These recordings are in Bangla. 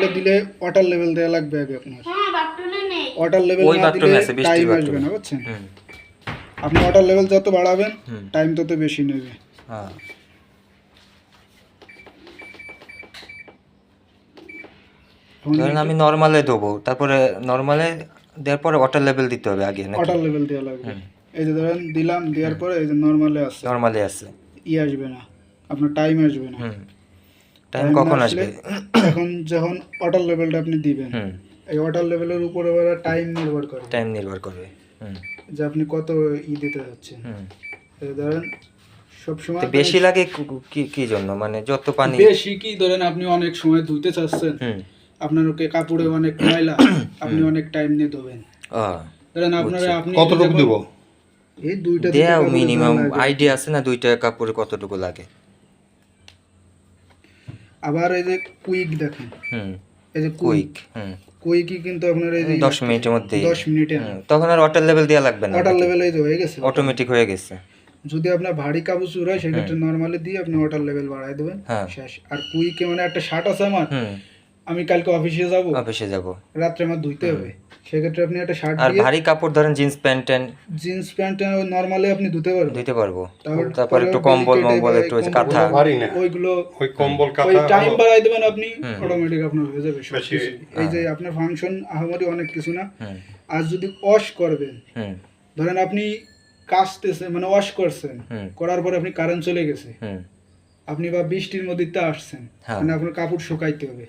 নর্মালি দিলে ওয়াটার লেভেল দেওয়া লাগবে আগে আপনার। হ্যাঁ ওয়াটার লেভেল ওই না দিলে আছে, টাইম। আসবে না বুঝছেন? হুম। আপনি ওয়াটার লেভেল যত বাড়াবেন টাইম তত বেশি নেবে। হ্যাঁ। ধরেন আমি নর্মালে দেবো তারপরে নর্মালে দেওয়ার পরে ওয়াটার লেভেল দিতে হবে আগে নাকি? ওয়াটার লেভেল দেওয়া লাগবে। এই যে ধরেন দিলাম দেওয়ার পরে এই যে নর্মালে আসছে নর্মালি আছে। ই আসবে না। আপনার টাইম আসবে না। হুম। টাইম কখন আসবে? এখন যখন ওয়াটার লেভেলটা আপনি দিবেন এই ওয়াটার লেভেলের উপরে টাইম নির্ভর করে। টাইম নির্ভর করবে হুম। যে আপনি কত ই দিতে যাচ্ছেন। হুম। ধরেন সবসময় তো বেশি লাগে কি কি জন্য? মানে যত পানি বেশি কি ধরেন আপনি অনেক সময় ধুইতে চাচ্ছেন। হুম। আপনার ওকে কাপড়ে অনেক ময়লা আপনি অনেক টাইম নিয়ে ধোবেন। ধরেন আপনার আপনি কতটুকু দিব? এই দুইটা দেও মিনিমাম আইডিয়া আছে না দুইটা কাপড়ে কতটুকু লাগে? আবার এই যে কুইক দেখেন। হুম। এই যে কুইক। কুইক হুম। কুইকই কিন্তু আপনার এই যে দশ মিনিটের মধ্যে। দশ মিনিটে তখন আর ওয়াটার লেভেল দেওয়া লাগবে না ওয়াটার লেভেল এই যে হয়ে গেছে। অটোমেটিক হয়ে গেছে। যদি আপনার ভারী কাপড় হয় সেক্ষেত্রে নর্মালি দিয়ে আপনি ওয়াটার লেভেল বাড়ায় দেবেন। হ্যাঁ। শেষ। আর কুইকে মানে একটা শার্ট আছে আমার। হুম। আমি কালকে অফিসে যাব। অফিসে যাব। রাত্রে আমার ধুইতে হবে। সেক্ষেত্রে আপনি একটা শার্ট আর ভারী কাপড় ধরেন jeans pant jeans pant normally আপনি ধুতে পারবেন। দিতে পারব। তারপর- একটু কম্বল মম্বল একটু কাঁথা। ভারী না। ওইগুলো ওই কম্বল কাঁথা ওই টাইম বাড়াই দেবেন আপনি অটোমেটিক আপনার হয়ে যাবে সব বেশি- কিছু। এই যে আপনার ফাংশন আহামরি অনেক কিছু না। আর যদি ওয়াশ করবেন ধরেন আপনি কাচতেছেন মানে ওয়াশ করছেন করার পরে আপনি কারেন্ট চলে গেছে। হুম। আপনি বা বৃষ্টির মধ্যে তে আসছেন হ্যাঁ। মানে আপনার কাপড় শুকাইতে হবে।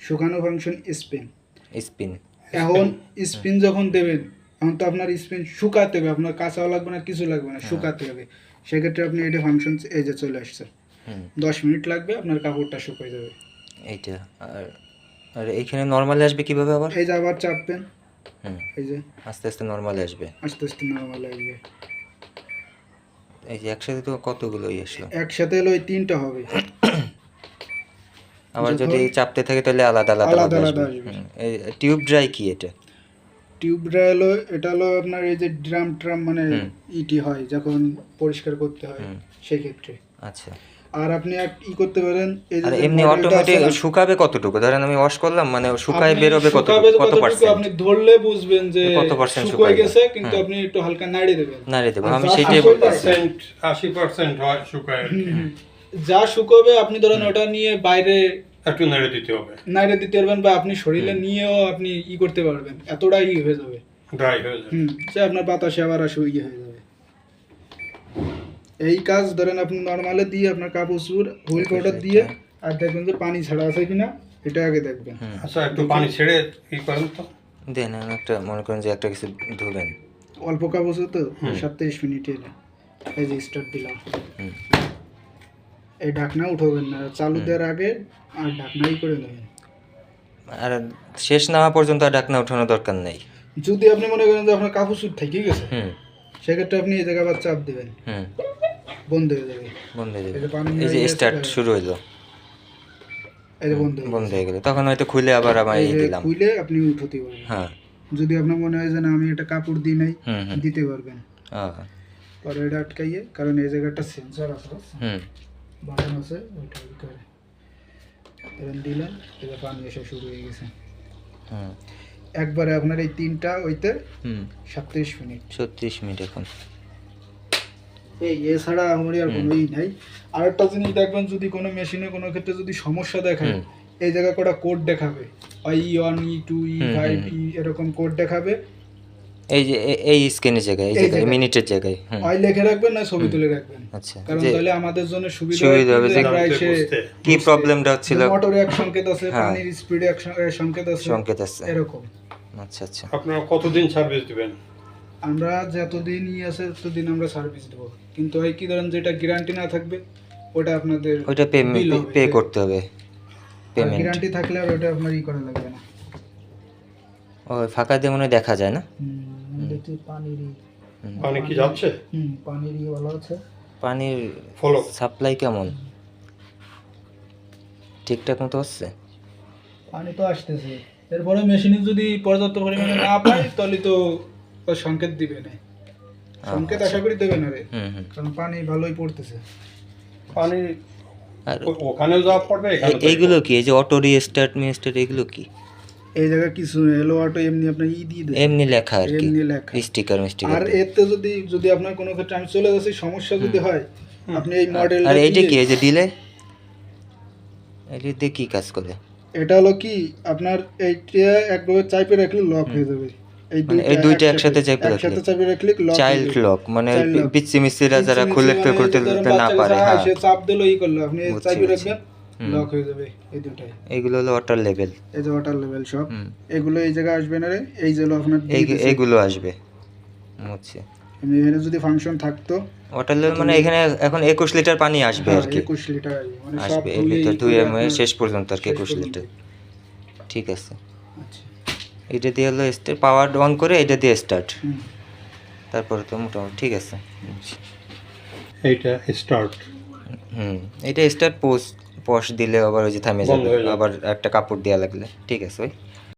শুকানো ফাংশন স্পিন। স্পিন। এখন স্পিন। যখন দেবেন এখন তো আপনার স্পিন শুকাতে হবে আপনার কাঁচাও লাগবে না কিছু লাগবে হ্যাঁ। না শুকাতে হবে। সেক্ষেত্রে আপনি এটা ফাংশন এই যে চলে আসছে। দশ মিনিট লাগবে আপনার কাপড়টা শুকাই যাবে। এইটা আর আর এইখানে নর্মালি আসবে কীভাবে আবার? এই যে আবার চাপবেন। এই যে। আস্তে আস্তে নর্মালি আসবে। আস্তে আস্তে নর্মাল আসবে। এই যে একসাথে তো কতগুলো ইয়ে আসলো একসাথে হলো ওই তিনটা হবে। আবার যদি চাপতে থাকে তাহলে আলাদা আলাদা আলাদা আলাদা আসবে। এই টিউব ড্রাই কি এটা? টিউব ড্রাই হলো এটা হলো আপনার এই যে ড্রাম ট্রাম মানে ইটি হয় যখন পরিষ্কার করতে হয়। সেই ক্ষেত্রে আচ্ছা। আর আপনি এক ই করতে পারেন এই যে এমনি অটোমেটিক শুকাবে কতটুকু? ধরেন আমি ওয়াশ করলাম মানে শুকায় আপনি বেরোবে কত কতটুকু পার্সেন্ট আপনি ধরলে বুঝবেন যে কত শুকিয়ে শুকায় গেছে? কিন্তু আপনি একটু হালকা নাড়ি দেবেন। নাড়িয়ে দেবো আমি সেটাই বলতেছি। পার্সেন্ট আশি পার্সেন্ট হয় শুকায় যা শুকোবে আপনি ধরেন ওটা নিয়ে বাইরে একটু নেড়ে দিতে হবে। নাইরে দিতে পারবেন বা আপনি শরীরে নিয়েও আপনি ই করতে পারবেন এতটা ই হয়ে যাবে। ড্রাই হয়ে যায় হুম সে আপনার বাতাসে আবার আসে ইয়ে হয়ে যাবে। এই কাজ ধরেন আপনি নর্মালে দিয়ে আপনার কাপড় চুর হুইল পাউডার দিয়ে আর দেখবেন যে পানি ছাড়া আছে কিনা এটা আগে দেখবেন। আচ্ছা একটু পানি ছেড়ে ই করেন তো। দেন একটা মনে করেন যে একটা কিছু ধুবেন। অল্প কাপড় তো সাতত্রিশ মিনিটের এই যে স্টার্ট দিলাম। হুম। এই ঢাকনা উঠাবেন না চালু দেওয়ার আগে আর ঢাকনাই করে নেবেন। আর শেষ নেওয়া পর্যন্ত আর ঢাকনা উঠানোর দরকার নেই। যদি আপনি মনে করেন যে আপনার কাপড় চুর থেকে গেছে হুম। সেক্ষেত্রে আপনি এই জায়গায় আবার চাপ দেবেন। হুম। বন্ধ হয়ে যাবে। বন্ধ হয়ে যাবে। এই যে স্টার্ট শুরু হইল। যে বন্ধ বন্ধ হয়ে গেল তখন হয়তো খুলে আবার আমার এই দিলাম। খুলে আপনি উঠাতে পারবেন হ্যাঁ। যদি আপনার মনে হয় যে না আমি এটা কাপড় দিই নাই দিতে পারবেন। পরে এটা আটকাইয়ে কারণ এই জায়গাটা সেন্সর আছে হুম। বাটন আছে ওইটা করে। এরকম দিলেন এটা পানি এসে শুরু হয়ে গেছে। হুম। একবারে আপনার এই তিনটা ওইতে হুম। সাতত্রিশ মিনিট। ছত্রিশ মিনিট এখন। এই এছাড়া আমারই আর কোনো ই নাই। আর একটা জিনিস দেখবেন যদি কোনো মেশিনে কোনো ক্ষেত্রে যদি সমস্যা দেখায় এই জায়গায় কটা কোড দেখাবে। E one E two E five E এরকম কোড দেখাবে। এই যে এই স্ক্রিনের জায়গায় এই জায়গায়। মিনিটের জায়গায় হয় লিখে রাখবেন না ছবি তুলে রাখবেন? আচ্ছা কারণ তাহলে আমাদের জন্য সুবিধা সুবিধা হবে যে। কি প্রবলেমটা হচ্ছিল? মোটরে এক সংকেত আছে। পানির স্পিডে এক সংকেত আছে সংকেত আছে। এরকম। আচ্ছা আচ্ছা। আপনারা কতদিন সার্ভিস দিবেন? আমরা যতদিন ই আছে ততদিন আমরা সার্ভিস দেবো। কিন্তু হয় কি ধরেন যেটা গ্যারান্টি না থাকবে ওটা আপনাদের ওইটা পে পে করতে হবে। পেমেন্ট গ্যারান্টি থাকলে আর ওটা আপনার ই করা লাগবে না। ওই ফাঁকা দিয়ে মনে দেখা যায় না? দেখি পানির পানি কি যাচ্ছে? হুম পানির ই ভালো আছে। পানির ফলো সাপ্লাই কেমন? ঠিকঠাক মতো হচ্ছে? পানি তো আসতেছে। এরপরে মেশিনে যদি পর্যাপ্ত পরিমাণে না পাই তাহলে তো ও সংকেত দিবে না। সংকেত আশা করি দেবে না রে। কারণ পানি ভালোই পড়তেছে। পানি আর ও- ওখানেও যাওয়া পড়বে এইগুলো কি? এই যে অটো রিস্টার্ট মিস্টার্ট এগুলো কি? এই জায়গায় কিছু এলো অটো এমনি আপনার ই দিয়ে দেয়। এমনি লেখা আর কি। এমনি লেখা। স্টিকার মিস্টিকার আর এতে যদি যদি আপনার কোনো ক্ষেত্রে আমি চলে যাচ্ছি সমস্যা যদি হয় আপনি এই মডেল আর এইটা কি? এই যে ডিলে এটা দিয়ে কি কাজ করে? এটা হলো কি? আপনার এইটা একভাবে চাইপে রাখলে লক হয়ে যাবে। এই মানে দুইটা একসাথে চাইপে রাখলে? চাইল্ড লক মানে. পিচ্ছি মিস্ত্রিরা যারা খুলে করতে দিতে না পারে হ্যাঁ। আসে, চাপ দিলো ই করল। আপনি বুঝছি। রাখবেন লক হয়ে যাবে এই দুটাই এইগুলো হলো ওয়াটার লেভেল এই যে ওয়াটার লেভেল সব। এগুলো এই জায়গায় আসবে না রে? এই যে হলো আপনার এই এইগুলো আসবে। এমনি এখানে যদি ফাংশন থাকতো ওয়াটার লেভেল মানে এখানে এখন একুশ লিটার পানি আসবে আর কি। একুশ লিটার আসবে। মানে এর ভিতর ধুয়ে আপনার- শেষ পর্যন্ত আর কি শেষ একুশ পর্যন্ত। লিটার ঠিক আছে। আচ্ছা। এটা দিয়ে হলো পাওয়ার অন করে এটা দিয়ে স্টার্ট তারপরে তো মোটামুটি ঠিক আছে। এইটা স্টার্ট হুম এটা স্টার্ট পোস্ট পশ দিলে আবার ওই যে থামে যাবে। যাবে। আবার একটা কাপড় দেওয়া লাগলে। ঠিক আছে ওই।